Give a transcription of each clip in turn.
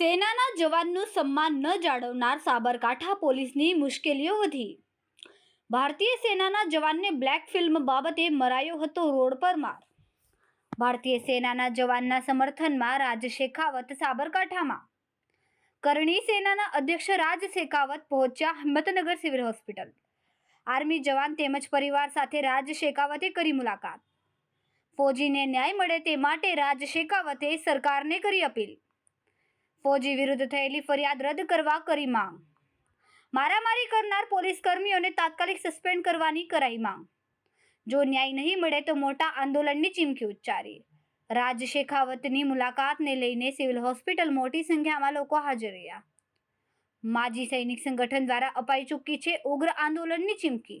સેનાના જવાનનું સન્માન ન જાળવનાર સાબરકાંઠા પોલીસની મુશ્કેલીઓ વધી. ભારતીય સેનાના જવાનને બ્લેક ફિલ્મ બાબતે મરાયો હતો રોડ પર માર. ભારતીય સેનાના જવાનના સમર્થનમાં રાજ શેખાવત સાબરકાંઠામાં. કરણી સેનાના અધ્યક્ષ રાજ શેખાવત પહોંચ્યા હિંમતનગર સિવિલ હોસ્પિટલ. આર્મી જવાન તેમજ પરિવાર સાથે રાજ શેખાવતે કરી મુલાકાત. ફૌજીને ન્યાય મળે તે માટે રાજ શેખાવતે સરકારને કરી અપીલ. ફૌજી વિરુદ્ધ થયેલી ફરિયાદ રદ કરવા કરી માંગ. મારામારી કરનાર પોલીસ કર્મીઓને તાત્કાલિક સસ્પેન્ડ કરવાની કરાઈ માંગ. જો ન્યાય નહીં મળે તો મોટા આંદોલનની ચીમકી ઉચ્ચારી. રાજ શેખાવતની મુલાકાતને લઈને સિવિલ હોસ્પિટલ મોટી સંખ્યામાં લોકો હાજર રહ્યા. માજી સૈનિક સંગઠન દ્વારા અપાઈ ચૂકી છે ઉગ્ર આંદોલનની ચીમકી.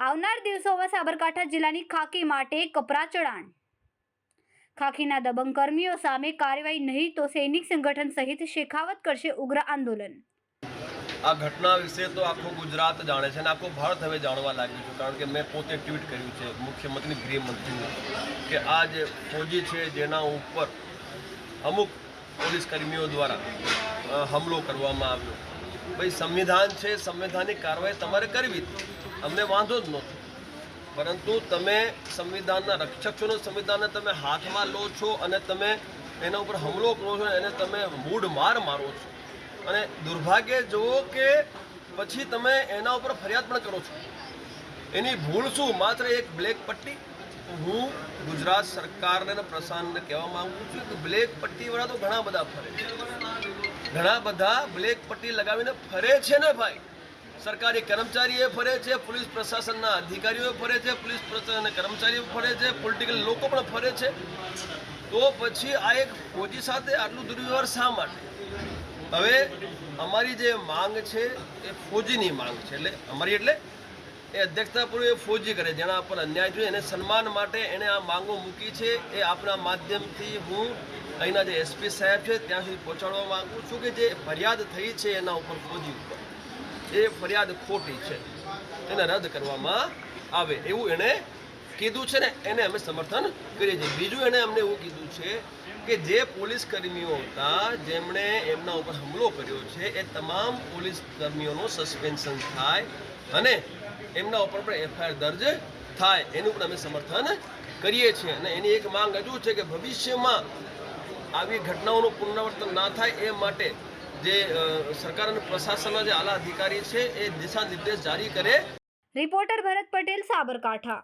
આવનાર દિવસોમાં સાબરકાંઠા જિલ્લાની ખાકી માટે કપરા ચડાણ ખાખીના દબંગ કર્મીઓ સામે કાર્યવાહી નહીં તો સૈનિક સંગઠન સહિત શેખાવત કરશે ઉગ્ર આંદોલન. આ ઘટના વિશે તો આખું ગુજરાત જાણે છે અને આખું ભારત હવે જાણવા લાગ્યું છે કારણ કે મેં પોતે ટ્વીટ કર્યું છે મુખ્યમંત્રી ગૃહમંત્રીને કે આ જે ફૌજી છે જેના ઉપર અમુક પોલીસ કર્મીઓ દ્વારા હમલો કરવામાં આવ્યો. ભાઈ, સંવિધાન છે, સંવિધાનિક કાર્યવાહી તમારે કરવી અમને વાંધો જ નહોતો. પરંતુ તમે સંવિધાનના રક્ષક છો ને સંવિધાનને તમે હાથમાં લો છો અને તમે એના ઉપર હુમલો કરો છો એને તમે મૂડ માર મારો છો. અને દુર્ભાગ્ય જુઓ કે પછી તમે એના ઉપર ફરિયાદ પણ કરો છો. એની ભૂલ શું? માત્ર એક બ્લેક પટ્ટી? હું ગુજરાત સરકારને અને કહેવા માગું છું કે બ્લેક પટ્ટીવાળા તો ઘણા બધા ફરે છે. ઘણા બધા બ્લેક પટ્ટી લગાવીને ફરે છે ને ભાઈ. સરકારી કર્મચારીઓ ફરે છે, પોલીસ પ્રશાસનના અધિકારીઓ ફરે છે, પોલીસ પ્રશાસન કર્મચારીઓ ફરે છે પોલિટિકલ લોકો પણ ફરે છે. તો પછી આ એક ફૌજી સાથે આટલું દુર્વ્યવહાર શા માટે? હવે અમારી જે માંગ છે એ ફોજીની માંગ છે. એટલે અમારી એટલે એ અધ્યક્ષતાપૂર્વક એ ફોજી કરે, જેના પર અન્યાય જોઈએ એને સન્માન માટે એણે આ માંગો મૂકી છે. એ આપણા માધ્યમથી હું અહીંના જે એસપી સાહેબ છે, ત્યાં સુધી પહોંચાડવા માંગુ છું કે જે ફરિયાદ થઈ છે એના ઉપર ફોજી ઉપર. એ ફરિયાદ ખોટી છે. એને રદ કરવામાં આવે. એવું એણે કીધું છે ને, એને અમે સમર્થન કરીએ છીએ. બીજું એણે અમને એવું કીધું છે કે જે પોલીસ કર્મીઓ હતા, જેમણે એમના ઉપર હુમલો કર્યો છે, એ તમામ પોલીસ કર્મીઓનું સસ્પેન્શન થાય અને એમના ઉપર પણ એફઆઈઆર દર્જ થાય. એનું પણ અમે સમર્થન કરીએ છીએ. અને એની એક માંગ હજુ છે કે ભવિષ્યમાં આવી ઘટનાઓનું પુનરાવર્તન ના થાય એ માટે જે સરકાર અને પ્રશાસનના જે આલા અધિકારી છે, એ દિશા નિર્દેશ જારી કરે. રિપોર્ટર ભરત પટેલ, સાબરકાંઠા.